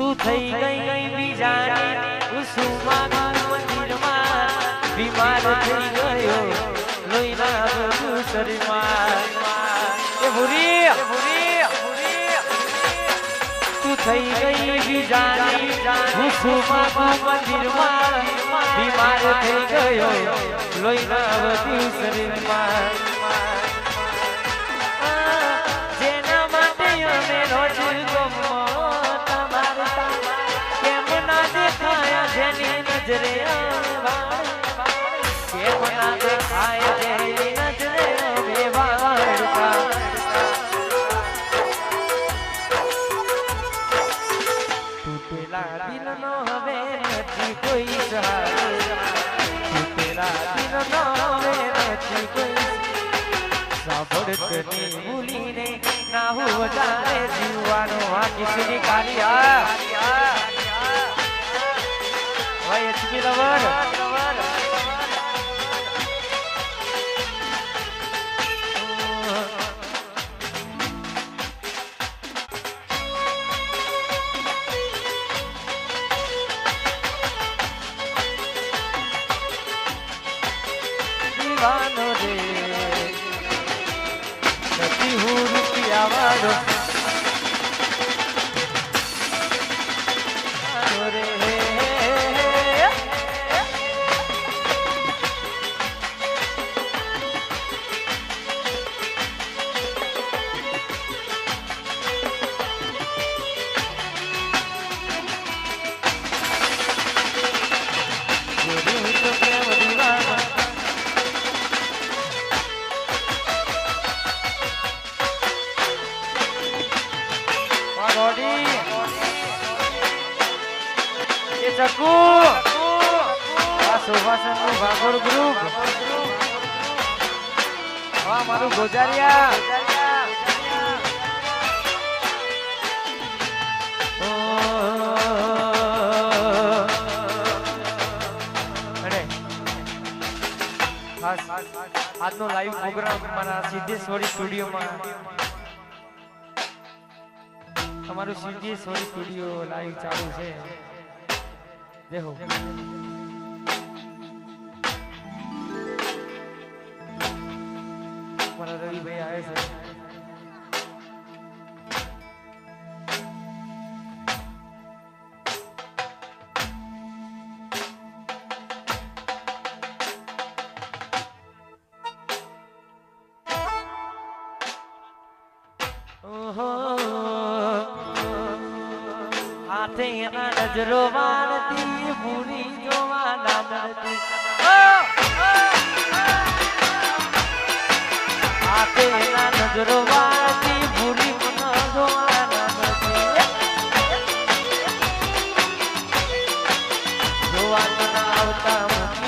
તું થઈ ગઈ ગઈ બીજાની. કુસુમા મંદિરમાં બીમાર થઈ ગયો. લોહીના બધું શરીરમાં. એ ભૂરી તું થઈ ગઈ બીજાની. કુસુમા મંદિરમાં બીમાર થઈ ગયો. લોહીના બધું શરીરમાં. સાંભળતની ભૂલીને ના હું વધારે જીવવાનો આ કિસની કાલિયા ભાઈ એચપી લવર દીવાનો રે. નથી હું રૂપિયા વાળો વાળો ચકુ આ સુભાષનનું ભાગોળ ગ્રુપ. હા મારું ગોજારિયા. આજનો લાઈવ પ્રોગ્રામ મારા સિદ્ધેશ્વરી સ્ટુડિયોમાં. તમારું સિદ્ધેશ્વરી સ્ટુડિયો લાઈવ ચાલુ છે. Deu. Para David vea eso. Oh, oh. એના નજરો વાળતી પૂરી જોવા ના મળતી. પૂરી જોવા આવતા